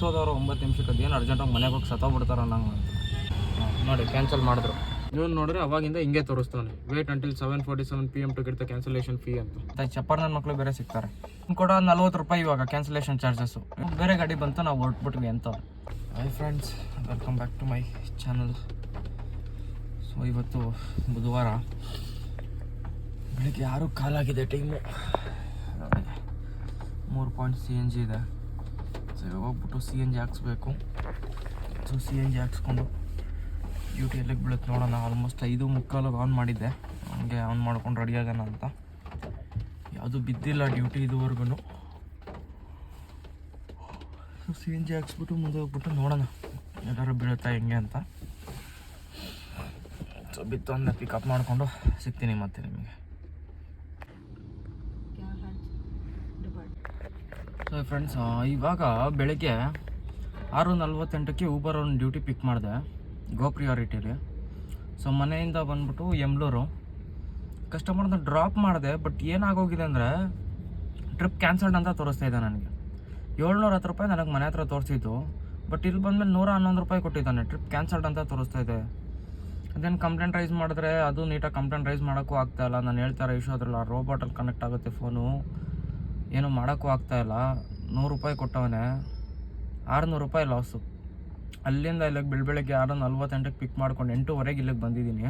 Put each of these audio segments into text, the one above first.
ಎಷ್ಟು ಹೋದವರು ಒಂಬತ್ತು ನಿಮಿಷಕ್ಕೆ ಅದೇನು ಅರ್ಜೆಂಟಾಗಿ ಮನೆಗೆ ಹೋಗಿ ಸತ್ತೋಗ್ಬಿಡ್ತಾರ ನಂಗೆ ನೋಡಿ ಕ್ಯಾನ್ಸಲ್ ಮಾಡಿದ್ರು. ಇವನು ನೋಡಿದ್ರೆ ಅವಾಗಿಂದ ಹಿಂಗೆ ತೋರಿಸ್ತಾನೆ wait until seven forty seven P M to ಗಿಡ್ತ cancellation fee ಅಂತ. ಚಪ್ಪರ್ ನನ್ನ ಮಕ್ಕಳು ಬೇರೆ ಸಿಗ್ತಾರೆ. ಕೂಡ ನಲ್ವತ್ತು ರೂಪಾಯಿ ಇವಾಗ ಕ್ಯಾನ್ಸಲೇಷನ್ ಚಾರ್ಜಸ್ಸು ಬೇರೆ ಗಾಡಿ ಬಂತು, ನಾವು ಹೊರಟ್ಬಿಟ್ವಿ ಅಂತ. Hi friends welcome back to my channel so ಇವತ್ತು ಬುಧವಾರ. ಬೆಳಿಗ್ಗೆ ಯಾರು ಕಾಲಾಗಿದೆ ಟೈಮು ಮೂರು ಪಾಯಿಂಟ್ ಸಿ ಎನ್ ಜಿ ಇದೆ. ಸೊ ಹೋಗ್ಬಿಟ್ಟು ಸಿ ಎನ್ ಜಿ ಹಾಕ್ಸ್ಬೇಕು. ಸೊ ಸಿ ಎನ್ ಜಿ ಹಾಕ್ಸ್ಕೊಂಡು ಡ್ಯೂಟಿ ಎಲ್ಲಿಗೆ ಬೀಳುತ್ತೆ ನೋಡೋಣ. ಆಲ್ಮೋಸ್ಟ್ ಐದು ಮುಕ್ಕಾಲು ಆನ್ ಮಾಡಿದ್ದೆ. ಹಂಗೆ ಆನ್ ಮಾಡ್ಕೊಂಡು ರೆಡಿ ಆಗೋಣ ಅಂತ. ಯಾವುದು ಬಿದ್ದಿಲ್ಲ ಡ್ಯೂಟಿ ಇದುವರೆಗೂ ಸಿ ಎನ್ ಜಿ ಹಾಕ್ಸ್ಬಿಟ್ಟು ಮುಂದೆ ಹೋಗ್ಬಿಟ್ಟು ನೋಡೋಣ. ಎಲ್ಲರೂ ಬೀಳುತ್ತಾ ಹೆಂಗೆ ಅಂತ. ಸೊ ಬಿತ್ತು ಅಂದರೆ ಪಿಕಪ್ ಮಾಡಿಕೊಂಡು ಸಿಗ್ತೀನಿ ಮತ್ತೆ ನಿಮಗೆ. ಸೊ ಫ್ರೆಂಡ್ಸ್ ಇವಾಗ ಬೆಳಗ್ಗೆ ಆರು ನಲ್ವತ್ತೆಂಟಕ್ಕೆ ಊಬರ್ ಅವ್ರನ್ನ ಡ್ಯೂಟಿ ಪಿಕ್ ಮಾಡಿದೆ ಗೋ ಪ್ರಿಯಾರಿಟಿಲಿ ಸೊ ಮನೆಯಿಂದ ಬಂದ್ಬಿಟ್ಟು ಎಮ್ಲೂರು ಕಸ್ಟಮರ್ನ ಡ್ರಾಪ್ ಮಾಡಿದೆ ಬಟ್ ಏನಾಗೋಗಿದೆ ಅಂದರೆ ಟ್ರಿಪ್ ಕ್ಯಾನ್ಸಲ್ಡ್ ಅಂತ ತೋರಿಸ್ತಾ ಇದೆ ನನಗೆ. ಏಳ್ನೂರ ಹತ್ತು ರೂಪಾಯಿ ನನಗೆ ಮನೆ ಹತ್ರ ತೋರಿಸಿದ್ದು ಬಟ್ ಇಲ್ಲಿ ಬಂದಮೇಲೆ ನೂರ ಹನ್ನೊಂದು ರೂಪಾಯಿ ಕೊಟ್ಟಿದ್ದಾನೆ ಟ್ರಿಪ್ ಕ್ಯಾನ್ಸಲ್ಡ್ ಅಂತ ತೋರಿಸ್ತಾ ಇದೆ. ಅದೇನು ಕಂಪ್ಲೇಂಟ್ ರೈಸ್ ಮಾಡಿದ್ರೆ ಅದು ನೀಟಾಗಿ ಕಂಪ್ಲೇಂಟ್ ರೈಸ್ ಮಾಡೋಕ್ಕೂ ಆಗ್ತಾ ಇಲ್ಲ. ನಾನು ಹೇಳ್ತಾರೆ ಇಶ್ಯೂ ಆ ರೋಬೋಟಲ್ಲಿ ಕನೆಕ್ಟ್ ಆಗುತ್ತೆ ಫೋನು ಏನು ಮಾಡೋಕ್ಕೂ ಆಗ್ತಾಯಿಲ್ಲ ನೂರು ರೂಪಾಯಿ ಕೊಟ್ಟವನೇ. ಆರುನೂರು ರೂಪಾಯಿ ಲಾಸು ಅಲ್ಲಿಂದ ಇಲ್ಲಿಗೆ ಬೆಳ ಬೆಳಗ್ಗೆ ಆರು ನಲ್ವತ್ತೆಂಟಕ್ಕೆ ಪಿಕ್ ಮಾಡ್ಕೊಂಡು ಎಂಟೂವರೆಗೆ ಇಲ್ಲಿಗೆ ಬಂದಿದ್ದೀನಿ.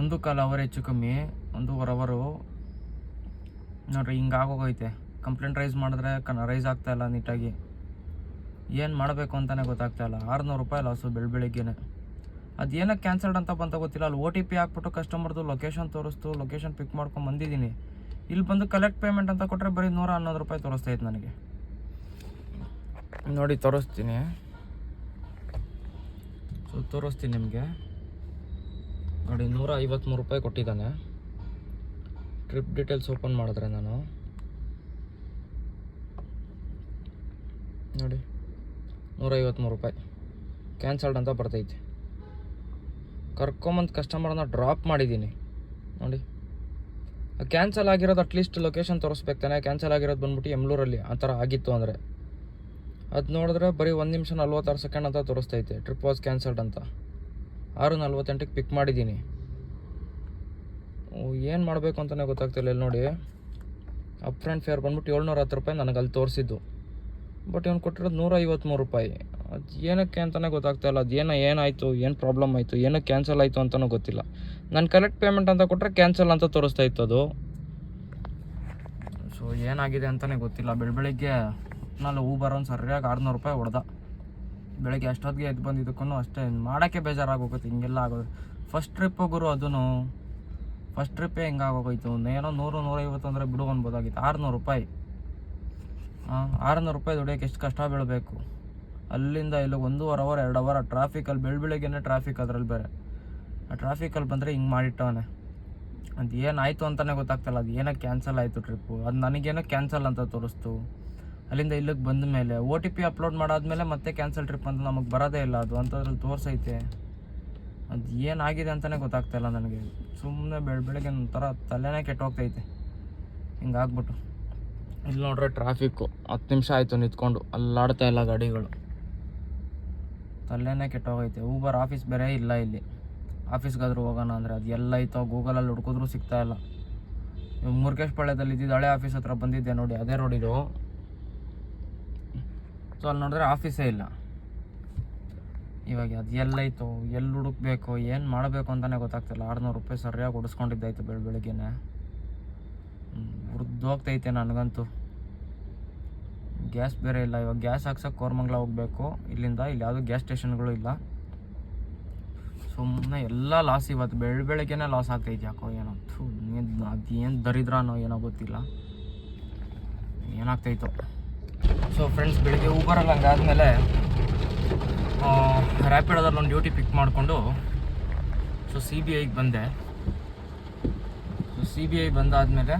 ಒಂದು ಕಾಲು ಅವರ್ ಹೆಚ್ಚು ಕಮ್ಮಿ ಒಂದೂವರೆ ಅವರು. ನೋಡ್ರಿ, ಹಿಂಗೆ ಆಗೋಗೈತೆ. ಕಂಪ್ಲೇಂಟ್ ರೈಸ್ ಮಾಡಿದ್ರೆ ಕಣ ರೈಸ್ ಆಗ್ತಾಯಿಲ್ಲ ನೀಟಾಗಿ. ಏನು ಮಾಡಬೇಕು ಅಂತಲೇ ಗೊತ್ತಾಗ್ತಾಯಿಲ್ಲ ಆರುನೂರು ರೂಪಾಯಿ ಲಾಸು ಬೆಳ ಅದು ಏನಕ್ಕೆ ಕ್ಯಾನ್ಸಲ್ಡ್ ಅಂತ ಬಂತ ಗೊತ್ತಿಲ್ಲ. ಅಲ್ಲಿ ಓ ಟಿ ಪಿ ಹಾಕ್ಬಿಟ್ಟು ಕಸ್ಟಮರ್ದು ಲೊಕೇಶನ್ ತೋರಿಸ್ತು ಲೊಕೇಶನ್ ಪಿಕ್ ಮಾಡ್ಕೊಂಡು ಬಂದಿದ್ದೀನಿ. ಇಲ್ಲಿ ಬಂದು ಕಲೆಕ್ಟ್ ಪೇಮೆಂಟ್ ಅಂತ ಕೊಟ್ಟರೆ ಬರೀ ನೂರ ಹನ್ನೊಂದು ರೂಪಾಯಿ ತೋರಿಸ್ತಾ ಇತ್ತು ನನಗೆ. ನೋಡಿ, ತೋರಿಸ್ತೀನಿ. ಸೊ ತೋರಿಸ್ತೀನಿ ನಿಮಗೆ. ನೋಡಿ, ನೂರ ಐವತ್ತ್ಮೂರು ರೂಪಾಯಿ ಕೊಟ್ಟಿದ್ದಾನೆ. ಟ್ರಿಪ್ ಡೀಟೇಲ್ಸ್ ಓಪನ್ ಮಾಡಿದ್ರೆ ನಾನು. ನೋಡಿ, ನೂರ ಐವತ್ತ್ಮೂರು ರೂಪಾಯಿ. ಕ್ಯಾನ್ಸಲ್ಡ್ ಅಂತ ಬರ್ತೈತೆ. ಕರ್ಕೊಂಬಂದು ಕಸ್ಟಮರನ್ನ ಡ್ರಾಪ್ ಮಾಡಿದ್ದೀನಿ. ನೋಡಿ. ಕ್ಯಾನ್ಸಲ್ ಆಗಿರೋದು ಅಟ್ಲೀಸ್ಟ್ ಲೊಕೇಶನ್ ತೋರಿಸ್ಬೇಕು ತಾನೆ. ಕ್ಯಾನ್ಸಲ್ ಆಗಿರೋದು ಬಂದ್ಬಿಟ್ಟು ಎಮ್ಲೂರಲ್ಲಿ ಆ ಥರ ಆಗಿತ್ತು ಅಂದರೆ. ಅದು ನೋಡಿದ್ರೆ ಬರೀ ಒಂದು ನಿಮಿಷ ನಲ್ವತ್ತಾರು ಸೆಕೆಂಡ್ ಅಂತ ತೋರಿಸ್ತೈತೆ. ಟ್ರಿಪ್ ವಾಸ್ ಕ್ಯಾನ್ಸಲ್ಡ್ ಅಂತ. ಆರು ನಲ್ವತ್ತೆಂಟಕ್ಕೆ ಪಿಕ್ ಮಾಡಿದ್ದೀನಿ. ಏನು ಮಾಡಬೇಕು ಅಂತಲೇ ಗೊತ್ತಾಗ್ತಿಲ್ಲ ಇಲ್ಲಿ ನೋಡಿ. ಅಪ್ ಫ್ರಂಟ್ ಫೇರ್ ಬಂದ್ಬಿಟ್ಟು ಏಳ್ನೂರ ಹತ್ತು ರೂಪಾಯಿ ನನಗೆ ಅಲ್ಲಿ ತೋರಿಸಿದ್ದು. ಬಟ್ ಇವ್ನು ಕೊಟ್ಟಿರೋದು ನೂರ ಐವತ್ತ್ಮೂರು ರೂಪಾಯಿ. ಅದು ಏನಕ್ಕೆ ಅಂತಲೇ ಗೊತ್ತಾಗ್ತಾ ಇಲ್ಲ. ಅದು ಏನೋ ಏನಾಯಿತು, ಏನು ಪ್ರಾಬ್ಲಮ್ ಆಯಿತು ಏನೋ ಕ್ಯಾನ್ಸಲ್ ಆಯಿತು ಅಂತಲೂ ಗೊತ್ತಿಲ್ಲ. ನಾನು ಕರೆಕ್ಟ್ ಪೇಮೆಂಟ್ ಅಂತ ಕೊಟ್ಟರೆ ಕ್ಯಾನ್ಸಲ್ ಅಂತ ತೋರಿಸ್ತಾ ಇತ್ತು ಅದು. ಸೊ ಏನಾಗಿದೆ ಅಂತಲೇ ಗೊತ್ತಿಲ್ಲ. ಬೆಳಿ ಬೆಳಿಗ್ಗೆ ನಾನು ಊಬರ್ ಒಂದು ಸರಿಯಾಗಿ ಆರುನೂರು ರೂಪಾಯಿ ಹೊಡೆದ. ಬೆಳಗ್ಗೆ ಅಷ್ಟೊತ್ತಿಗೆ ಎದ್ದು ಬಂದಿದ್ದಕ್ಕೂ ಅಷ್ಟೇ. ಮಾಡೋಕ್ಕೆ ಬೇಜಾರಾಗೋಗುತ್ತೆ, ಹಿಂಗೆಲ್ಲ ಆಗೋದು. ಫಸ್ಟ್ ಟ್ರಿಪ್ ಗುರು ಅದೂ ಫಸ್ಟ್ ಟ್ರಿಪ್ಪೇ ಹಿಂಗಾಗೋಗೋಯ್ತು. ಏನೋ ನೂರು, ನೂರೈವತ್ತು ಅಂದರೆ ಬಿಡು ಅನ್ಬೋದಾಗಿತ್ತು. ಆರುನೂರು ರೂಪಾಯಿ. ಆರುನೂರು ರೂಪಾಯಿ ದುಡಿಯೋಕ್ಕೆ ಎಷ್ಟು ಕಷ್ಟ ಬೀಳಬೇಕು. ಅಲ್ಲಿಂದ ಇಲ್ಲಿ ಒಂದೂವರೆ ಅವರ್ ಎರಡು ಅವರ್ ಟ್ರಾಫಿಕಲ್ಲಿ ಬೆಳ ಬೆಳಿಗ್ಗೆನೇ ಟ್ರಾಫಿಕ್ ಅದ್ರಲ್ಲಿ ಬೇರೆ. ಆ ಟ್ರಾಫಿಕಲ್ಲಿ ಬಂದರೆ ಹಿಂಗೆ ಮಾಡಿಟ್ಟವನೆ. ಅದು ಏನಾಯಿತು ಅಂತಲೇ ಗೊತ್ತಾಗ್ತಲ್ಲ. ಅದು ಏನೋ ಕ್ಯಾನ್ಸಲ್ ಆಯಿತು ಟ್ರಿಪ್ಪು ಅದು ನನಗೇನೋ ಕ್ಯಾನ್ಸಲ್ ಅಂತ ತೋರಿಸ್ತು. ಅಲ್ಲಿಂದ ಇಲ್ಲಿಗೆ ಬಂದ ಮೇಲೆ ಓ ಟಿ ಪಿ ಅಪ್ಲೋಡ್ ಮಾಡಾದ್ಮೇಲೆ ಮತ್ತೆ ಕ್ಯಾನ್ಸಲ್ ಟ್ರಿಪ್ ಅಂತ ನಮಗೆ ಬರೋದೇ ಇಲ್ಲ. ಅದು ಅಂಥದ್ರಲ್ಲಿ ತೋರಿಸೈತೆ. ಅದು ಏನಾಗಿದೆ ಅಂತಲೇ ಗೊತ್ತಾಗ್ತಾಯಿಲ್ಲ ನನಗೆ. ಸುಮ್ಮನೆ ಬೆಳ ಬೆಳಗ್ಗೆ ಒಂಥರ ತಲೆನೇ ಕೆಟ್ಟೋಗ್ತೈತೆ. ಹಿಂಗಾಗ್ಬಿಟ್ಟು ಇಲ್ಲಿ ನೋಡ್ರೆ ಟ್ರಾಫಿಕ್ಕು ಹತ್ತು ನಿಮಿಷ ಆಯಿತು ನಿಂತ್ಕೊಂಡು. ಅಲ್ಲಾಡ್ತಾ ಇಲ್ಲ ಗಾಡಿಗಳು. ತಲೆನೇ ಕೆಟ್ಟೋಗೈತೆ. ಊಬರ್ ಆಫೀಸ್ ಬೇರೆ ಇಲ್ಲ ಇಲ್ಲಿ. ಆಫೀಸ್ಗಾದ್ರೂ ಹೋಗೋಣ ಅಂದರೆ ಅದು ಎಲ್ಲೈತೋ ಗೂಗಲಲ್ಲಿ ಹುಡ್ಕಿದ್ರೂ ಸಿಗ್ತಾ ಇಲ್ಲ. ಮುರುಕೇಶ್ ಪಾಳ್ಯದಲ್ಲಿ ಇದ್ದಿದ್ದು ಹಳೆ ಆಫೀಸ್ ಹತ್ರ ಬಂದಿದ್ದೆ ನೋಡಿ, ಅದೇ ರೋಡಿದು ಸೊ ಅಲ್ಲಿ ನೋಡಿದ್ರೆ ಆಫೀಸೇ ಇಲ್ಲ. ಇವಾಗ ಅದು ಎಲ್ಲೈತೋ ಎಲ್ಲಿ ಹುಡುಕ್ಬೇಕು, ಏನು ಮಾಡಬೇಕು ಅಂತಲೇ ಗೊತ್ತಾಗ್ತಿಲ್ಲ. ಆರುನೂರು ರೂಪಾಯಿ ಸರಿಯಾಗಿ ಹೊಡಿಸ್ಕೊಂಡಿದ್ದಾಯ್ತು ಬೆಳ ಬೆಳಿಗ್ಗೆನೆ. ಹೋಗ್ತೈತೆ ನನಗಂತೂ. ಗ್ಯಾಸ್ ಬೇರೆ ಇಲ್ಲ, ಇವಾಗ ಗ್ಯಾಸ್ ಹಾಕ್ಸೋಕೆ ಕೋರ್ಮಂಗ್ಲ ಹೋಗಬೇಕು. ಇಲ್ಲಿಂದ ಇಲ್ಲಿ ಯಾವುದೂ ಗ್ಯಾಸ್ ಸ್ಟೇಷನ್ಗಳು ಇಲ್ಲ. ಸುಮ್ಮನೆ ಎಲ್ಲ ಲಾಸ್ ಇವತ್ತು, ಬೆಳ ಬೆಳಗ್ಗೆನೇ ಲಾಸ್ ಆಗ್ತೈತೆ ಯಾಕೋ ಏನೋ. ಥೂ ಅದು ಏನು ಗೊತ್ತಿಲ್ಲ. ಏನಾಗ್ತಾಯಿತ್ತು ಸೊ ಫ್ರೆಂಡ್ಸ್ ಬೆಳಿಗ್ಗೆ ಊಬರಲ್ಲಿ ಹಂಗಾದ್ಮೇಲೆ ರ್ಯಾಪಿಡೋದಲ್ಲಿ ಒಂದು ಡ್ಯೂಟಿ ಪಿಕ್ ಮಾಡಿಕೊಂಡು ಸೊ ಸಿ ಬಿ ಐಗೆ ಬಂದೆ. ಸೊ ಸಿ ಬಿ ಐ ಬಂದಾದಮೇಲೆ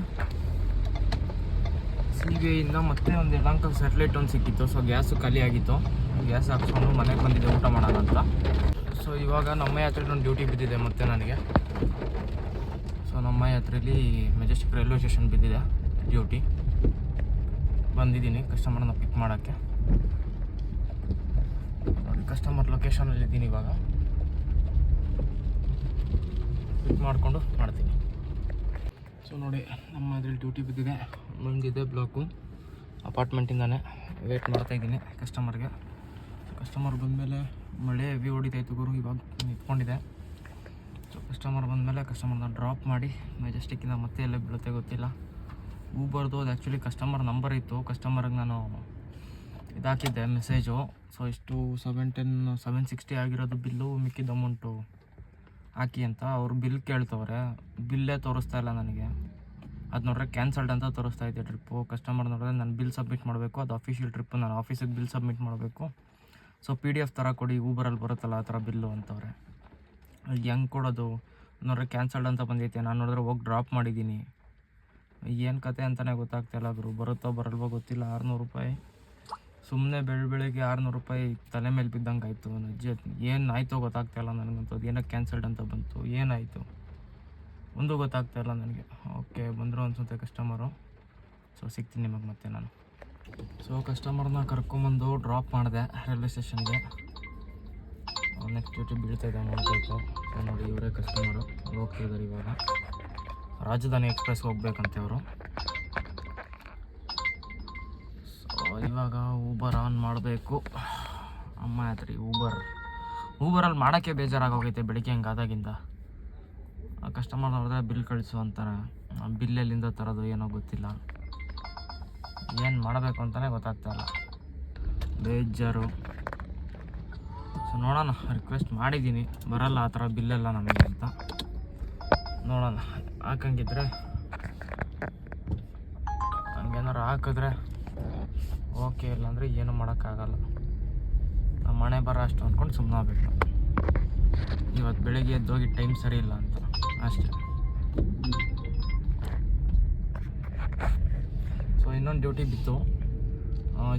ಸಿ ಬಿ ಐಯಿಂದ ಮತ್ತೆ ಒಂದು ಯಲಹಂಕ ಸ್ಯಾಟಲೈಟ್ ಒಂದು ಸಿಕ್ಕಿತ್ತು. ಸೊ ಗ್ಯಾಸು ಖಾಲಿ ಆಗಿತ್ತು. ಗ್ಯಾಸ್ ಹಾಕ್ಸ್ಕೊಂಡು ಮನೆಗೆ ಬಂದಿದ್ದೆ, ಊಟ ಮಾಡೋಣ ಅಂತ. ಸೊ ಇವಾಗ ನಮ್ಮ ಯಾತ್ರೆಲಿ ಒಂದು ಡ್ಯೂಟಿ ಬಿದ್ದಿದೆ ಮತ್ತೆ ನನಗೆ. ಸೊ ನಮ್ಮ ಯಾತ್ರೆಯಲ್ಲಿ ಮೆಜೆಸ್ಟಿಕ್ ರೈಲ್ವೆ ಸ್ಟೇಷನ್ ಬಿದ್ದಿದೆ ಡ್ಯೂಟಿ ಬಂದಿದ್ದೀನಿ ಕಸ್ಟಮರ್ನ ಪಿಕ್ ಮಾಡೋಕ್ಕೆ. ಕಸ್ಟಮರ್ ಲೊಕೇಶನಲ್ಲಿ ಇದ್ದೀನಿ ಇವಾಗ. ಪಿಕ್ ಮಾಡಿಕೊಂಡು ಮಾಡ್ತೀನಿ. ಸೊ ನೋಡಿ, ನಮ್ಮ ಇದ್ರಲ್ಲಿ ಡ್ಯೂಟಿ ಬಿದ್ದಿದೆ. ಮುಂದಿದೆ ಬ್ಲಾಕು ಅಪಾರ್ಟ್ಮೆಂಟಿಂದಾನೆ ವೇಟ್ ಮಾಡ್ತಾ ಇದ್ದೀನಿ ಕಸ್ಟಮರ್ಗೆ ಕಸ್ಟಮರ್ ಬಂದಮೇಲೆ ಮಳೆ ಹೆವಿ ಹೊಡಿತಾಯಿತ್ತು ಗುರು, ಇವಾಗ ನಿಂತ್ಕೊಂಡಿದೆ. ಸೊ ಕಸ್ಟಮರ್ ಬಂದಮೇಲೆ ಕಸ್ಟಮರ್ನ ಡ್ರಾಪ್ ಮಾಡಿ ಮೆಜೆಸ್ಟಿಕ್ಕಿಂದ ಮತ್ತೆ ಎಲ್ಲ ಬೀಳುತ್ತೆ ಗೊತ್ತಿಲ್ಲ. ಊಬರ್ದು ಅದು ಆ್ಯಕ್ಚುಲಿ ಕಸ್ಟಮರ್ ನಂಬರ್ ಇತ್ತು. ಕಸ್ಟಮರ್ಗೆ ನಾನು ಇದಾಕಿದ್ದೆ ಮೆಸೇಜು ಸೊ ಇಷ್ಟು ಸೆವೆನ್ ಟೆನ್ ಸೆವೆನ್ ಸಿಕ್ಸ್ಟಿ ಆಗಿರೋದು ಬಿಲ್ಲು ಮಿಕ್ಕಿದ ಅಮೌಂಟು ಹಾಕಿ ಅಂತ ಅವರು ಬಿಲ್ ಕೇಳ್ತವ್ರೆ. ಬಿಲ್ಲೇ ತೋರಿಸ್ತಾ ಇಲ್ಲ ನನಗೆ. ಅದು ನೋಡ್ರೆ ಕ್ಯಾನ್ಸಲ್ಡ್ ಅಂತ ತೋರಿಸ್ತಾ ಇದೆ ಟ್ರಿಪ್ಪು ಕಸ್ಟಮರ್ ನೋಡಿದ್ರೆ ನಾನು ಬಿಲ್ ಸಬ್ಮಿಟ್ ಮಾಡಬೇಕು. ಅದು ಅಫಿಷಿಯಲ್ ಟ್ರಿಪ್ಪು ನಾನು ಆಫೀಸಿಗೆ ಬಿಲ್ ಸಬ್ಮಿಟ್ ಮಾಡಬೇಕು. ಸೊ ಪಿ ಡಿ ಎಫ್ ಥರ ಕೊಡಿ. ಊಬರಲ್ಲಿ ಬರುತ್ತಲ್ಲ ಆ ಥರ ಬಿಲ್ಲು ಅಂತವ್ರೆ. ಹೆಂಗೆ ಕೊಡೋದು? ನೋಡ್ರೆ ಕ್ಯಾನ್ಸಲ್ಡ್ ಅಂತ ಬಂದೈತೆ. ನಾನು ನೋಡಿದ್ರೆ ಹೋಗಿ ಡ್ರಾಪ್ ಮಾಡಿದ್ದೀನಿ ಏನು ಕತೆ ಅಂತಲೇ ಗೊತ್ತಾಗ್ತಾಯಿಲ್ಲ ಗುರು. ಬರುತ್ತೋ ಬರಲ್ವೋ ಗೊತ್ತಿಲ್ಲ. ಆರುನೂರು ರೂಪಾಯಿ. ಸುಮ್ಮನೆ ಬೆಳ ಬೆಳಗ್ಗೆ ಆರುನೂರು ರೂಪಾಯಿ ತಲೆ ಮೇಲೆ ಬಿದ್ದಂಗೆ ಆಯಿತು ನಿಜ ಏನು ಆಯಿತೋ ಗೊತ್ತಾಗ್ತಾಯಿಲ್ಲ ನನಗಂತೂ. ಅದು ಏನಕ್ಕೆ ಕ್ಯಾನ್ಸಲ್ಡ್ ಅಂತ ಬಂತು. ಏನಾಯಿತು ಒಂದು ಗೊತ್ತಾಗ್ತಾಯಿಲ್ಲ ನನಗೆ. ಓಕೆ, ಬಂದರು ಅನ್ಸುತ್ತೆ ಕಸ್ಟಮರು ಸೊ ಸಿಗ್ತೀನಿ ನಿಮಗೆ ಮತ್ತೆ ನಾನು. ಸೊ ಕಸ್ಟಮರ್ನ ಕರ್ಕೊಂಬಂದು ಡ್ರಾಪ್ ಮಾಡಿದೆ ರೈಲ್ವೆ ಸ್ಟೇಷನ್ಗೆ ನೆಕ್ಸ್ಟ್ ಡ್ಯೂಟಿ ಬೀಳ್ತಾ ಇದೆ ಸೊ ನೋಡಿ ಇವರೇ ಕಸ್ಟಮರು ಹೋಗ್ತಿದ್ದಾರೆ ಇವಾಗ. ರಾಜಧಾನಿ ಎಕ್ಸ್ಪ್ರೆಸ್ ಹೋಗ್ಬೇಕಂತೆ ಅವರು. ಇವಾಗ ಊಬರ್ ಆನ್ ಮಾಡಬೇಕು. ಅಮ್ಮ ಆಯ್ತು ಊಬರ್ ಊಬರಲ್ಲಿ ಮಾಡೋಕ್ಕೆ ಬೇಜಾರಾಗೋಗೈತೆ ಬೆಳಿಗ್ಗೆ ಹಂಗೆ ಆದಾಗಿಂದ. ಕಸ್ಟಮರ್ ನೋಡಿದ್ರೆ ಬಿಲ್ ಕಳಿಸು ಅಂತಾರೆ. ಬಿಲ್ ಎಲ್ಲಿಂದ ತರೋದು ಏನೋ ಗೊತ್ತಿಲ್ಲ. ಏನು ಮಾಡಬೇಕು ಅಂತಲೇ ಗೊತ್ತಾಗ್ತಾಯಿಲ್ಲ ಬೇಜಾರು. ಸೊ ನೋಡೋಣ. ರಿಕ್ವೆಸ್ಟ್ ಮಾಡಿದ್ದೀನಿ. ಬರಲ್ಲ ಆ ಥರ ಬಿಲ್ಲೆಲ್ಲ ನಮಗೆ ಅಂತ. ನೋಡೋಣ. ಹಾಕಂಗಿದ್ರೆ, ಹಂಗೇನಾರು ಹಾಕಿದ್ರೆ ಓಕೆ ಇಲ್ಲಾಂದರೆ ಏನು ಮಾಡೋಕ್ಕಾಗಲ್ಲ. ನಮ್ಮ ಮನೆ ಬರೋ ಅಷ್ಟು ಅಂದ್ಕೊಂಡು ಸುಮ್ಮನೆ ಬಿಟ್ಟು ಇವತ್ತು ಬೆಳಿಗ್ಗೆ ಎದ್ದೋಗಿ ಟೈಮ್ ಸರಿ ಇಲ್ಲ ಅಂತ. ಅಷ್ಟೆ. ಸೊ ಇನ್ನೊಂದು ಡ್ಯೂಟಿ ಬಿತ್ತು.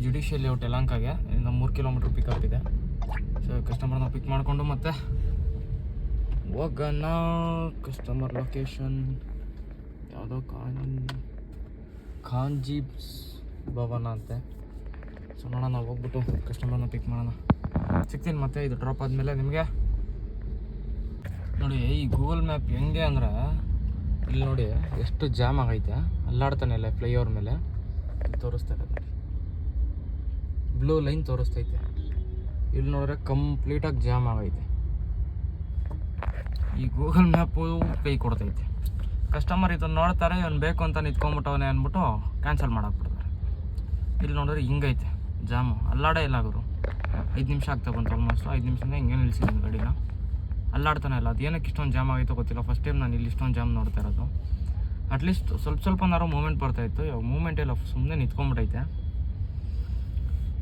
ಜುಡಿಷಿಯಲ್ ಲೇಔಟ್ ಯಲಂಕಾಗೆ ಇನ್ನು ಮೂರು ಕಿಲೋಮೀಟ್ರ್ ಪಿಕಪ್ ಇದೆ. ಸೊ ಕಸ್ಟಮರ್ನ ಪಿಕ್ ಮಾಡಿಕೊಂಡು ಮತ್ತೆ ಹೋಗೋಣ. ಕಸ್ಟಮರ್ ಲೊಕೇಶನ್ ಯಾವುದೋ ಖಾನ್ ಖಾನ್ಜೀಬ್ಸ್ ಭವನ ಅಂತೆ. ಸೊ ನೋಡೋಣ ಹೋಗ್ಬಿಟ್ಟು ಕಸ್ಟಮರ್ನ ಪಿಕ್ ಮಾಡೋಣ. ಸಿಗ್ತೀನಿ ಮತ್ತೆ, ಇದು ಡ್ರಾಪ್ ಆದಮೇಲೆ ನಿಮಗೆ. ನೋಡಿ, ಈ ಗೂಗಲ್ ಮ್ಯಾಪ್ ಹೆಂಗೆ ಅಂದ್ರೆ, ಇಲ್ಲಿ ನೋಡಿ, ಎಷ್ಟು ಜಾಮ್ ಆಗೈತೆ. ಅಲ್ಲಾಡ್ತಾನೆ ಇಲ್ಲ ಫ್ಲೈಓವರ್ ಮೇಲೆ. ತೋರಿಸ್ತಾ ಬ್ಲೂ ಲೈನ್ ತೋರಿಸ್ತೈತೆ. ಇಲ್ಲಿ ನೋಡಿದ್ರೆ ಕಂಪ್ಲೀಟಾಗಿ ಜಾಮ್ ಆಗೈತೆ. ಈ ಗೂಗಲ್ ಮ್ಯಾಪು ಕೈ ಕೊಡ್ತೈತೆ. ಕಸ್ಟಮರ್ ಇದನ್ನು ನೋಡ್ತಾರೆ, ಇವ್ನು ಬೇಕು ಅಂತ ನಿಂತ್ಕೊಂಡ್ಬಿಟ್ಟವನೇ ಅಂದ್ಬಿಟ್ಟು ಕ್ಯಾನ್ಸಲ್ ಮಾಡಾಕ್ಬಿಡ್ತಾರೆ. ಇಲ್ಲಿ ನೋಡಿದ್ರೆ ಹಿಂಗೈತೆ. ಜಾಮು. ಅಲ್ಲಾಡೇ ಇಲ್ಲ ಗುರು. ಐದು ನಿಮಿಷ ಆಗ್ತಾ ಬಂತು ಆಲ್ಮೋಸ್ಟ್ ಐದು ನಿಮಿಷದಿಂದ ಹಿಂಗೆ ನಿಲ್ಲಿಸಿದ್ದೀನಿ ಗಾಡಿನ. ಅಲ್ಲಾಡ್ತಾನೆ ಇಲ್ಲ. ಅದು ಇಷ್ಟೊಂದು ಜಾಮ್ ಆಗೈತೋ ಗೊತ್ತಿಲ್ಲ. ಫಸ್ಟ್ ಟೈಮ್ ನಾನು ಇಲ್ಲಿ ಇಷ್ಟೊಂದು ಜಾಮ್ ನೋಡ್ತಾ ಇರೋದು. ಅಟ್ಲೀಸ್ಟ್ ಸ್ವಲ್ಪ ಸ್ವಲ್ಪನಾರು ಮೂಮೆಂಟ್ ಬರ್ತಾಯಿತ್ತು ಇವಾಗ ಮೂಮೆಂಟ್ ಇಲ್ಲ. ಸುಮ್ಮನೆ ನಿಂತ್ಕೊಂಡ್ಬಿಟ್ಟೈತೆ.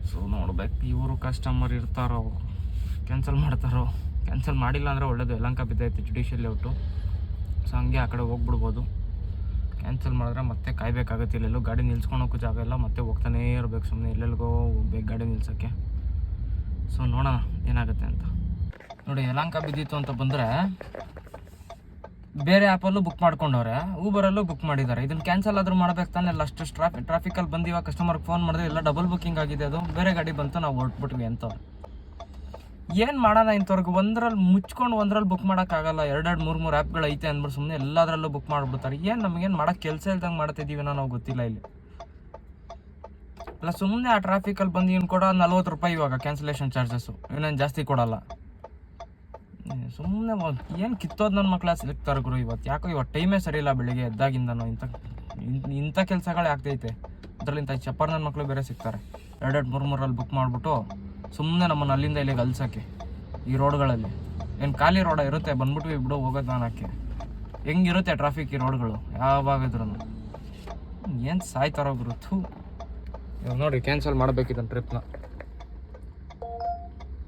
ಸೊ ನೋಡ್ಬೇಕು. ಇವರು ಕಸ್ಟಮರ್ ಇರ್ತಾರೋ ಕ್ಯಾನ್ಸಲ್ ಮಾಡ್ತಾರೋ ಕ್ಯಾನ್ಸಲ್ ಮಾಡಿಲ್ಲ ಅಂದರೆ ಒಳ್ಳೇದು. ಯಲಂಕ ಬಿದ್ದೈತೆ ಜುಡಿಷಿಯಲ್ ಔಟು ಸೊ ಹಂಗೆ ಆ ಕಡೆ ಹೋಗ್ಬಿಡ್ಬೋದು. ಕ್ಯಾನ್ಸಲ್ ಮಾಡಿದ್ರೆ ಮತ್ತೆ ಕಾಯ್ಬೇಕಾಗತ್ತೆ. ಇಲ್ಲೆಲ್ಲೂ ಗಾಡಿ ನಿಲ್ಸ್ಕೊಳೋಕ್ಕೂ ಜಾಗ ಇಲ್ಲ, ಮತ್ತೆ ಹೋಗ್ತಾನೇ ಇರಬೇಕು ಸುಮ್ಮನೆ ಎಲ್ಲೆಲ್ಲಿಗೋ ಹೋಗ್ಬೇಕು ಗಾಡಿ ನಿಲ್ಸೋಕ್ಕೆ. ಸೊ ನೋಡೋಣ ಏನಾಗುತ್ತೆ ಅಂತ. ನೋಡಿ ಯಲಾಂಕ ಬಿದ್ದಿತ್ತು ಅಂತ ಬಂದರೆ ಬೇರೆ ಆ್ಯಪಲ್ಲೂ ಬುಕ್ ಮಾಡ್ಕೊಂಡವ್ರೆ. ಊಬರಲ್ಲೂ ಬುಕ್ ಮಾಡಿದ್ದಾರೆ. ಇದನ್ನು ಕ್ಯಾನ್ಸಲ್ ಆದರೂ ಮಾಡ್ಬೇಕು ತಾನೆ. ಅಷ್ಟು ಟ್ರಾಫಿಕ್ ಟ್ರಾಫಿಕಲ್ಲಿ ಬಂದಿವಾಗ ಕಸ್ಟಮರ್ಗೆ ಫೋನ್ ಮಾಡಿದ್ರೆ ಎಲ್ಲ ಡಬಲ್ ಬುಕ್ಕಿಂಗ್ ಆಗಿದೆ ಅದು. ಬೇರೆ ಗಾಡಿ ಬಂತು, ನಾವು ಹೊರಟ್ಬಿಟ್ವಿ ಅಂತ ಏನು ಮಾಡೋಣ ಇಂಥವ್ರಿಗೆ? ಒಂದ್ರಲ್ಲಿ ಮುಚ್ಕೊಂಡು ಒಂದ್ರಲ್ಲಿ ಬುಕ್ ಮಾಡೋಕ್ಕಾಗಲ್ಲ. ಎರಡೆರಡು, ಮೂರು ಮೂರು ಆ್ಯಪ್ಗಳು ಐತೆ ಅಂದ್ಬಿಟ್ಟು ಸುಮ್ಮನೆ ಎಲ್ಲದರಲ್ಲೂ ಬುಕ್ ಮಾಡಿಬಿಡ್ತಾರೆ. ಏನು ನಮಗೇನು ಮಾಡೋಕ್ಕೆ ಕೆಲಸ ಇಲ್ದಂಗೆ ಮಾಡ್ತಿದ್ದೀವಿ ನಾವು ಗೊತ್ತಿಲ್ಲ ಇಲ್ಲಿ. ಅಲ್ಲ ಸುಮ್ಮನೆ ಆ ಟ್ರಾಫಿಕಲ್ಲಿ ಬಂದು ಏನು ಕೊಡೋ ನಲ್ವತ್ತು ರೂಪಾಯಿ ಇವಾಗ ಕ್ಯಾನ್ಸಲೇಷನ್ ಚಾರ್ಜಸ್ಸು ಇನ್ನೇನು ಜಾಸ್ತಿ ಕೊಡಲ್ಲ. ಸುಮ್ಮನೆ ಏನು ಕಿತ್ತೋದು ನನ್ನ ಮಕ್ಕಳ ಸಿಗ್ತಾರೆ ಗುರು ಇವತ್ತು ಯಾಕೋ ಇವತ್ತು ಟೈಮೇ ಸರಿಯಿಲ್ಲ ಬೆಳಿಗ್ಗೆ ಎದ್ದಾಗಿಂದನೋ ಇಂಥ ಇಂಥ ಕೆಲಸಗಳೇ ಆಗ್ತೈತೆ. ಅದರಲ್ಲಿ ಇಂಥ ಚಪ್ಪರ್ ನನ್ನ ಮಕ್ಕಳು ಬೇರೆ ಸಿಗ್ತಾರೆ. ಎರಡೆರಡು, ಮೂರು ಮೂರಲ್ಲಿ ಬುಕ್ ಮಾಡಿಬಿಟ್ಟು ಸುಮ್ಮನೆ ನಮ್ಮನ್ನು ಅಲ್ಲಿಂದ ಇಲ್ಲಿಗೆ ಅಲ್ಸೋಕ್ಕೆ ಈ ರೋಡ್ಗಳಲ್ಲಿ. ಏನು ಖಾಲಿ ರೋಡ ಇರುತ್ತೆ, ಬಂದ್ಬಿಟ್ಟು ಬಿಡು ಹೋಗೋದು ನಾನಕ್ಕೆ. ಹೆಂಗಿರುತ್ತೆ ಟ್ರಾಫಿಕ್ ಈ ರೋಡ್ಗಳು ಯಾವಾಗಿದ್ರು ಏನು ಸಾಯ್ತಾರೋ ಥೂ. ಇವಾಗ ನೋಡಿ ಕ್ಯಾನ್ಸಲ್ ಮಾಡಬೇಕಿದ್ದ ಟ್ರಿಪ್ನ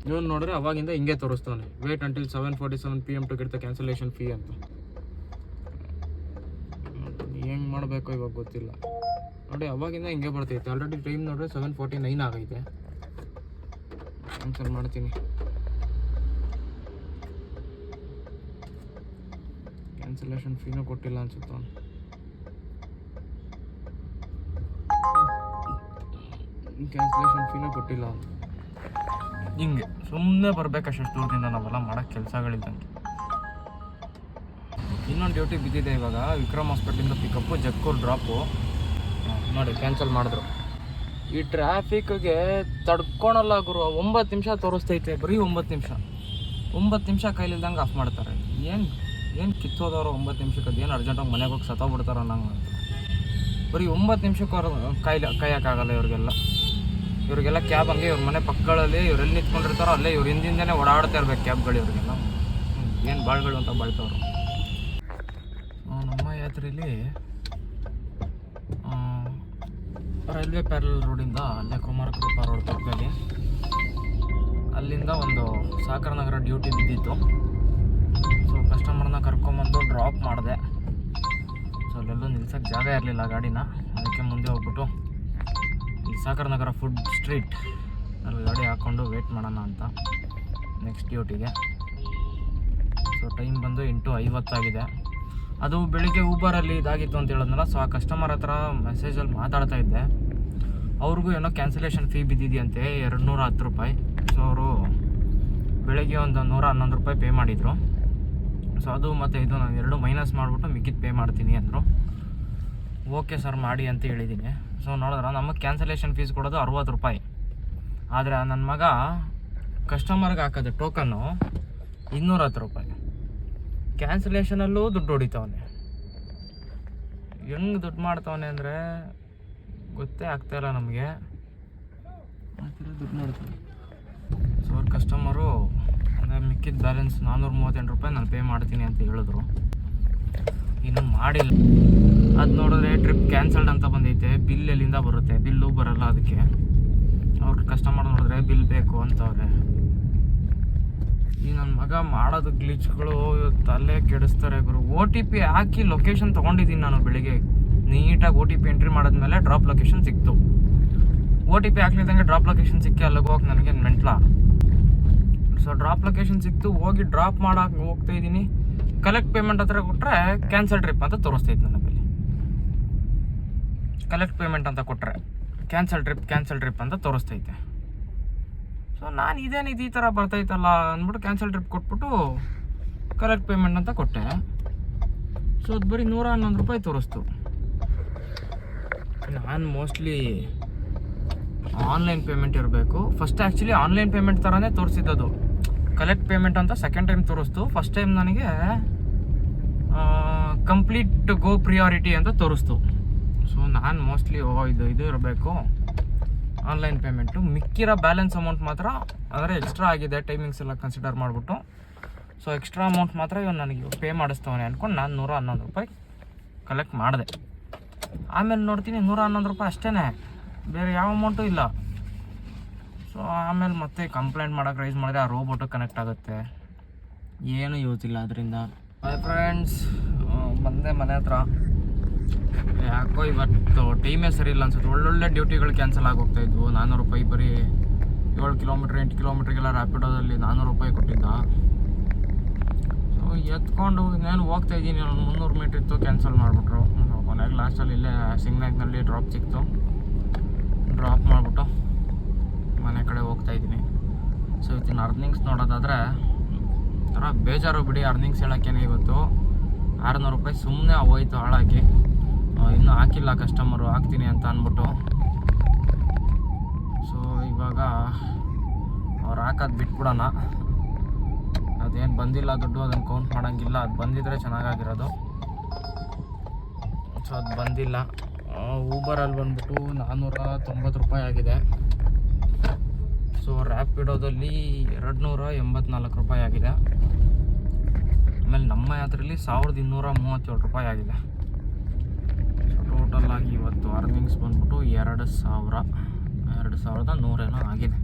ಇವನು ನೋಡಿದ್ರೆ ಅವಾಗಿಂದ ಹಿಂಗೆ ತೋರಿಸ್ತಾನೆ wait until seven forty seven P M to get cancellation fee ಅಂತ. ಹೆಂಗೆ ಮಾಡಬೇಕು ಇವಾಗ ಗೊತ್ತಿಲ್ಲ. ನೋಡಿ, ಅವಾಗಿಂದ ಹಿಂಗೆ ಬರ್ತೈತೆ. ಆಲ್ರೆಡಿ ಟೈಮ್ ನೋಡಿದ್ರೆ ಸೆವೆನ್ ಫಾರ್ಟಿ ನೈನ್ ಆಗೈತೆ. ಕ್ಯಾನ್ಸಲ್ ಮಾಡ್ತೀನಿ. ಕ್ಯಾನ್ಸಲೇಷನ್ ಫೀನೂ ಕೊಟ್ಟಿಲ್ಲ ಅನ್ಸುತ್ತೆ ಕ್ಯಾನ್ಸಲೇಷನ್ ಫೀನೂ ಕೊಟ್ಟಿಲ್ಲ ಹಿಂಗೆ ಸುಮ್ಮನೆ ಬರ್ಬೇಕಷ್ಟು ದೂರದಿಂದ ನಾವೆಲ್ಲ ಮಾಡೋಕ್ಕೆ ಕೆಲಸಗಳಿದ್ದಂಗೆ ಇನ್ನೊಂದು ಡ್ಯೂಟಿ ಬಿದ್ದಿದೆ ಇವಾಗ, ವಿಕ್ರಮ್ ಹಾಸ್ಪಿಟ್ಲಿಂದ ಪಿಕಪ್ಪು ಜಕ್ಕೂರ್ ಡ್ರಾಪು ನೋಡಿ ಕ್ಯಾನ್ಸಲ್ ಮಾಡಿದ್ರು. ಈ ಟ್ರಾಫಿಕ್ಗೆ ತಡ್ಕೊಳಲ್ಲ ಗುರು. ಒಂಬತ್ತು ನಿಮಿಷ ತೋರಿಸ್ತೈತೆ ಬರೀ ಒಂಬತ್ತು ನಿಮಿಷ. ಒಂಬತ್ತು ನಿಮಿಷ ಕೈಲಿಲ್ದಂಗೆ ಆಫ್ ಮಾಡ್ತಾರೆ. ಏನು ಏನು ಕಿತ್ತೋದವ್ರು ಒಂಬತ್ತು ನಿಮಿಷಕ್ಕೆ? ಅದು ಏನು ಅರ್ಜೆಂಟಾಗಿ ಮನೆಗೆ ಹೋಗಿ ಸತ್ತೋಗ್ಬಿಡ್ತಾರ ನಂಗೆ ಬರೀ ಒಂಬತ್ತು ನಿಮಿಷಕ್ಕೆ ಅವ್ರು ಕಾಯ್ಲ ಕಾಯೋಕ್ಕಾಗಲ್ಲ ಇವ್ರಿಗೆಲ್ಲ. ಇವ್ರಿಗೆಲ್ಲ ಕ್ಯಾಬ್ ಹಂಗೆ ಇವ್ರ ಮನೆ ಪಕ್ಕಗಳಲ್ಲಿ ಇವರೆಲ್ಲಿ ನಿಂತ್ಕೊಂಡಿರ್ತಾರೋ ಅಲ್ಲೇ ಇವ್ರ ಹಿಂದಿಂದನೇ ಓಡಾಡ್ತಾ ಇರ್ಬೇಕು ಕ್ಯಾಬ್ಗಳು ಇವ್ರಿಗೆಲ್ಲ. ಏನು ಬಾಳ್ಗಳು ಅಂತ ಬಾಳ್ತವ್ರು. ನಮ್ಮ ಯಾತ್ರೆಯಲ್ಲಿ ರೈಲ್ವೆ ಪ್ಯಾರಲ್ ರೋಡಿಂದ ಅಲ್ಲೇ ಕುಮಾರಕೃಪಾ ರೋಡ್ ಪಕ್ಕದಲ್ಲಿ. ಅಲ್ಲಿಂದ ಒಂದು ಸಾಗರ ನಗರ ಡ್ಯೂಟಿ ಬಿದ್ದಿತ್ತು. ಸೊ ಕಸ್ಟಮರ್ನ ಕರ್ಕೊಂಬಂದು ಡ್ರಾಪ್ ಮಾಡಿದೆ. ಸೊ ಅಲ್ಲೆಲ್ಲೂ ನಿಲ್ಸೋಕ್ಕೆ ಜಾಗ ಇರಲಿಲ್ಲ ಗಾಡಿನ. ಅದಕ್ಕೆ ಮುಂದೆ ಹೋಗ್ಬಿಟ್ಟು ಈ ಸಾಗರ ನಗರ ಫುಡ್ ಸ್ಟ್ರೀಟ್ ಅಲ್ಲಿ ಗಾಡಿ ಹಾಕ್ಕೊಂಡು ವೇಟ್ ಮಾಡೋಣ ಅಂತ ನೆಕ್ಸ್ಟ್ ಡ್ಯೂಟಿಗೆ ಸೊ ಟೈಮ್ ಬಂದು ಎಂಟು ಐವತ್ತಾಗಿದೆ. ಅದು ಬೆಳಿಗ್ಗೆ ಊಬರಲ್ಲಿ ಇದಾಗಿತ್ತು ಅಂತ ಹೇಳಿದ್ನಲ್ಲ ಸೊ ಆ ಕಸ್ಟಮರ್ ಹತ್ರ ಮೆಸೇಜಲ್ಲಿ ಮಾತಾಡ್ತಾ ಇದ್ದೆ. ಅವ್ರಿಗೂ ಏನೋ ಕ್ಯಾನ್ಸಲೇಷನ್ ಫೀ ಬಿದ್ದಿದೆಯಂತೆ ಎರಡು ನೂರ ಹತ್ತು ರೂಪಾಯಿ. ಸೊ ಅವರು ಬೆಳಿಗ್ಗೆ ಒಂದು ನೂರ ಹನ್ನೊಂದು ರೂಪಾಯಿ ಪೇ ಮಾಡಿದರು. ಸೊ ಅದು ಮತ್ತು ಇದು ನಾನು ಎರಡು ಮೈನಸ್ ಮಾಡಿಬಿಟ್ಟು ಮಿಕ್ಕಿದ್ದು ಪೇ ಮಾಡ್ತೀನಿ ಅಂದರು. ಓಕೆ ಸರ್ ಮಾಡಿ ಅಂತ ಹೇಳಿದ್ದೀನಿ ಸೊ ನೋಡಿದ್ರೆ, ನಮಗೆ ಕ್ಯಾನ್ಸಲೇಷನ್ ಫೀಸ್ ಕೊಡೋದು ಅರವತ್ತು ರೂಪಾಯಿ. ಆದರೆ ನನ್ನ ಮಗ ಕಸ್ಟಮರ್ಗೆ ಹಾಕೋದು ಟೋಕನ್ನು ಇನ್ನೂರ ಹತ್ತು ರೂಪಾಯಿ. ಕ್ಯಾನ್ಸಲೇಷನಲ್ಲೂ ದುಡ್ಡು ಹೊಡಿತಾವನೆ. ಹೆಂಗೆ ದುಡ್ಡು ಮಾಡ್ತಾವನೆ ಅಂದರೆ ಗೊತ್ತೇ ಆಗ್ತಾಯಿಲ್ಲ ನಮಗೆ. ಆ ದುಡ್ಡು ನೋಡ್ತಾನೆ ಸೊ ಅವ್ರ ಕಸ್ಟಮರು ಅಂದರೆ ಮಿಕ್ಕಿದ ಬ್ಯಾಲೆನ್ಸ್ ನಾನ್ನೂರ ಮೂವತ್ತೆಂಟು ರೂಪಾಯಿ ನಾನು ಪೇ ಮಾಡ್ತೀನಿ ಅಂತ ಹೇಳಿದ್ರು. ಇನ್ನೂ ಮಾಡಿಲ್ಲ. ಅದು ನೋಡಿದ್ರೆ ಟ್ರಿಪ್ ಕ್ಯಾನ್ಸಲ್ಡ್ ಅಂತ ಬಂದೈತೆ. ಬಿಲ್ ಎಲ್ಲಿಂದ ಬರುತ್ತೆ? ಬಿಲ್ಲು ಬರಲ್ಲ ಅದಕ್ಕೆ. ಅವ್ರ ಕಸ್ಟಮರ್ ನೋಡಿದ್ರೆ ಬಿಲ್ ಬೇಕು ಅಂತವ್ರೆ. ಈ ನನ್ನ ಮಗ ಮಾಡೋದು ಗ್ಲಿಚ್ಗಳು ತಲೆ ಕೆಡಿಸ್ತಾರೆ ಗುರು. ಓ ಟಿ ಪಿ ಹಾಕಿ ಲೊಕೇಶನ್ ತೊಗೊಂಡಿದ್ದೀನಿ ನಾನು ಬೆಳಿಗ್ಗೆ. ನೀಟಾಗಿ ಓ ಟಿ ಪಿ ಎಂಟ್ರಿ ಮಾಡಿದ್ಮೇಲೆ ಡ್ರಾಪ್ ಲೊಕೇಶನ್ ಸಿಕ್ತು. ಓ ಟಿ ಪಿ ಹಾಕ್ಲಿದ್ದಂಗೆ ಡ್ರಾಪ್ ಲೊಕೇಶನ್ ಸಿಕ್ಕಿ ಅಲ್ಲಿಗೆ ಹೋಗಿ ನನಗೆ ಮೆಂಟ್ಲ. ಸೊ ಡ್ರಾಪ್ ಲೊಕೇಶನ್ ಸಿಕ್ತು, ಹೋಗಿ ಡ್ರಾಪ್ ಮಾಡೋಕೆ ಹೋಗ್ತಾ ಇದ್ದೀನಿ. ಕಲೆಕ್ಟ್ ಪೇಮೆಂಟ್ ಹತ್ರ ಕೊಟ್ಟರೆ ಕ್ಯಾನ್ಸಲ್ ಟ್ರಿಪ್ ಅಂತ ತೋರಿಸ್ತೈತೆ ಮೇಲೆ ಕಲೆಕ್ಟ್ ಪೇಮೆಂಟ್ ಅಂತ ಕೊಟ್ಟರೆ ಕ್ಯಾನ್ಸಲ್ ಟ್ರಿಪ್ ಕ್ಯಾನ್ಸಲ್ ಟ್ರಿಪ್ ಅಂತ ತೋರಿಸ್ತೈತೆ ಸೊ ನಾನು ಇದೇನಿದು ಈ ಥರ ಬರ್ತೈತಲ್ಲ ಅಂದ್ಬಿಟ್ಟು ಕ್ಯಾನ್ಸಲ್ ಟ್ರಿಪ್ ಕೊಟ್ಬಿಟ್ಟು ಕರೆಕ್ಟ್ ಪೇಮೆಂಟ್ ಅಂತ ಕೊಟ್ಟೆ. ಸೊ ಅದು ಬರೀ ನೂರ ಹನ್ನೊಂದು ರೂಪಾಯಿ ತೋರಿಸ್ತು. ನಾನು ಮೋಸ್ಟ್ಲಿ ಆನ್ಲೈನ್ ಪೇಮೆಂಟ್ ಇರಬೇಕು. ಫಸ್ಟ್ ಆ್ಯಕ್ಚುಲಿ ಆನ್ಲೈನ್ ಪೇಮೆಂಟ್ ಥರನೇ ತೋರಿಸಿದ್ದದು. ಕಲೆಕ್ಟ್ ಪೇಮೆಂಟ್ ಅಂತ ಸೆಕೆಂಡ್ ಟೈಮ್ ತೋರಿಸ್ತು. ಫಸ್ಟ್ ಟೈಮ್ ನನಗೆ ಕಂಪ್ಲೀಟ್ ಗೋ ಪ್ರಿಯಾರಿಟಿ ಅಂತ ತೋರಿಸ್ತು. ಸೊ ನಾನು ಮೋಸ್ಟ್ಲಿ ಓ, ಇದು ಇದು ಇರಬೇಕು. ಆನ್ಲೈನ್ ಪೇಮೆಂಟು ಮಿಕ್ಕಿರೋ ಬ್ಯಾಲೆನ್ಸ್ ಅಮೌಂಟ್ ಮಾತ್ರ ಅಂದರೆ ಎಕ್ಸ್ಟ್ರಾ ಆಗಿದೆ ಟೈಮಿಂಗ್ಸ್ ಎಲ್ಲ ಕನ್ಸಿಡರ್ ಮಾಡಿಬಿಟ್ಟು. ಸೊ ಎಕ್ಸ್ಟ್ರಾ ಅಮೌಂಟ್ ಮಾತ್ರ ಇವನು ನನಗೆ ಪೇ ಮಾಡಿಸ್ತವನೆ ಅಂದ್ಕೊಂಡು ನಾನು ನೂರ ಹನ್ನೊಂದು ರೂಪಾಯಿ ಕಲೆಕ್ಟ್ ಮಾಡಿದೆ. ಆಮೇಲೆ ನೋಡ್ತೀನಿ ನೂರ ಹನ್ನೊಂದು ರೂಪಾಯಿ ಅಷ್ಟೇ ಬೇರೆ ಯಾವ ಅಮೌಂಟು ಇಲ್ಲ. ಸೊ ಆಮೇಲೆ ಮತ್ತೆ ಕಂಪ್ಲೇಂಟ್ ಮಾಡೋಕೆ ರೈಸ್ ಮಾಡಿದ್ರೆ ಆ ರೋಬೋಟು ಕನೆಕ್ಟ್ ಆಗುತ್ತೆ. ಏನೂ ಯೂಸ್ ಇಲ್ಲ ಅದರಿಂದ. ಫ್ರೆಂಡ್ಸ್ ಬಂದೆ ಮನೆ ಹತ್ರ. ಯಾಕೋ ಇವತ್ತು ಟೈಮೇ ಸರಿ ಇಲ್ಲ ಅನ್ಸುತ್ತೆ. ಒಳ್ಳೊಳ್ಳೆ ಡ್ಯೂಟಿಗಳು ಕ್ಯಾನ್ಸಲ್ ಆಗೋಗ್ತಾ ಇದ್ವು. ನಾನ್ನೂರು ರೂಪಾಯಿ ಬರೀ ಏಳು ಕಿಲೋಮೀಟ್ರ್ ಎಂಟು ಕಿಲೋಮೀಟ್ರಿಗೆಲ್ಲ ರ್ಯಾಪಿಡೋದಲ್ಲಿ ನಾನ್ನೂರು ರೂಪಾಯಿ ಕೊಟ್ಟಿದ್ದ. ಸೊ ಎತ್ಕೊಂಡು ನಾನು ಹೋಗ್ತಾ ಇದ್ದೀನಿ. ಒಂದು ಮುನ್ನೂರು ಮೀಟ್ರ್ ಇತ್ತು ಕ್ಯಾನ್ಸಲ್ ಮಾಡಿಬಿಟ್ರು. ಕೊನೆಗೆ ಲಾಸ್ಟಲ್ಲಿ ಇಲ್ಲೇ ಸಿಂಗ್ನಾಗ್ನಲ್ಲಿ ಡ್ರಾಪ್ ಸಿಕ್ತು. ಡ್ರಾಪ್ ಮಾಡಿಬಿಟ್ಟು ಮನೆ ಕಡೆ ಹೋಗ್ತಾ ಇದ್ದೀನಿ. ಸೊ ಇವತ್ತಿನ ಅರ್ನಿಂಗ್ಸ್ ನೋಡೋದಾದರೆ, ಒಂಥರ ಬೇಜಾರು ಬಿಡಿ. ಅರ್ನಿಂಗ್ಸ್ ಹೇಳೋಕ್ಕೇನೆ ಇವತ್ತು. ಆರುನೂರು ರೂಪಾಯಿ ಸುಮ್ಮನೆ ಹೋಯ್ತು ಹಾಳಾಗಿ. ಇನ್ನೂ ಹಾಕಿಲ್ಲ ಕಸ್ಟಮರು ಹಾಕ್ತೀನಿ ಅಂತ ಅಂದ್ಬಿಟ್ಟು. ಸೊ ಇವಾಗ ಅವ್ರು ಹಾಕೋದು ಬಿಟ್ಬಿಡೋಣ. ಅದೇನು ಬಂದಿಲ್ಲ ದುಡ್ಡು ಅದನ್ನು ಕೌಂಟ್ ಮಾಡೋಂಗಿಲ್ಲ. ಅದು ಬಂದಿದ್ರೆ ಚೆನ್ನಾಗಾಗಿರೋದು. ಸೊ ಅದು ಬಂದಿಲ್ಲ. ಊಬರಲ್ಲಿ ಬಂದ್ಬಿಟ್ಟು ನಾನ್ನೂರ ತೊಂಬತ್ತು ರೂಪಾಯಿ ಆಗಿದೆ. ಸೊ ರ್ಯಾಪಿಡೋದಲ್ಲಿ ಎರಡು ನೂರ ಎಂಬತ್ನಾಲ್ಕು ರೂಪಾಯಿ ಆಗಿದೆ. ಆಮೇಲೆ ನಮ್ಮ ಯಾತ್ರೆಯಲ್ಲಿ ಸಾವಿರದ ಇನ್ನೂರ ಮೂವತ್ತೇಳು ರೂಪಾಯಿ ಆಗಿದೆ. ಟೋಟಲ್ ಆಗಿ ಇವತ್ತು ಅರ್ನಿಂಗ್ಸ್ ಬಂದ್ಬಿಟ್ಟು ಎರಡು ಸಾವಿರ, ಎರಡು ಸಾವಿರದ ನೂರೇನೋ ಆಗಿದೆ.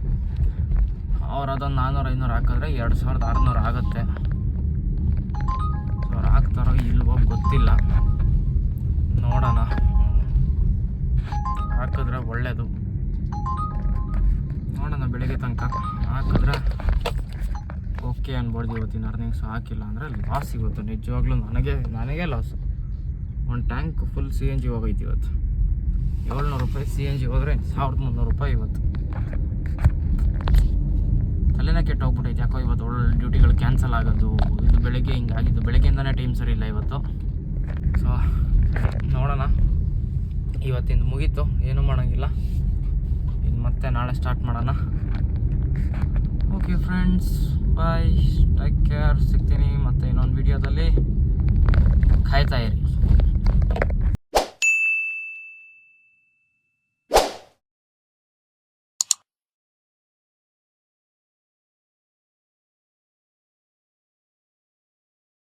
ಅವ್ರು ಅದೊಂದು ನಾನ್ನೂರು ಐನೂರು ಹಾಕಿದ್ರೆ ಎರಡು ಸಾವಿರದ ಆರುನೂರು ಆಗುತ್ತೆ. ಸೊ ಅವ್ರು ಹಾಕ್ತಾರೋ ಇಲ್ವೋ ಗೊತ್ತಿಲ್ಲ. ನೋಡೋಣ. ಹಾಕಿದ್ರೆ ಒಳ್ಳೆಯದು ನೋಡೋಣ ಬೆಳಿಗ್ಗೆ ತನಕ. ಹಾಕಿದ್ರೆ ಓಕೆ ಅನ್ಬೋದು ಇವತ್ತಿನ ಅರ್ನಿಂಗ್ಸ್ ಹಾಕಿಲ್ಲ ಅಂದರೆ ಲಾಸ್ ಇವತ್ತು ನಿಜವಾಗ್ಲೂ ನನಗೆ ನನಗೆ ಲಾಸ್ ಒಂದು tank full C N G ಹೋಗೈತಿ ಇವತ್ತು. ಏಳ್ನೂರು ರೂಪಾಯಿ ಸಿ ಎನ್ ಜಿ ಹೋದರೆ ಸಾವಿರದ ಮುನ್ನೂರು ರೂಪಾಯಿ ಇವತ್ತು. ಕೆಟ್ಟೋಗ್ಬಿಟ್ಟೈತೆ ಯಾಕೋ ಇವತ್ತು ಒಳ್ಳೆ ಡ್ಯೂಟಿಗಳು ಕ್ಯಾನ್ಸಲ್ ಆಗೋದು, ಇದು ಬೆಳಗ್ಗೆ ಹಿಂಗಾಗಿದ್ದು ಬೆಳಗ್ಗೆಯಿಂದನೇ ಟೈಮ್ ಸರಿ ಇಲ್ಲ ಇವತ್ತು. ಸೊ ನೋಡೋಣ. ಇವತ್ತಿಂದು ಮುಗೀತು. ಏನೂ ಮಾಡೋಂಗಿಲ್ಲ. ಇನ್ನು ಮತ್ತೆ ನಾಳೆ ಸ್ಟಾರ್ಟ್ ಮಾಡೋಣ. Okay friends bye take care ಸಿಗ್ತೀನಿ. ಮತ್ತು ಇನ್ನೊಂದು ವಿಡಿಯೋದಲ್ಲಿ ಕಾಯ್ತಾ ಇರಿ.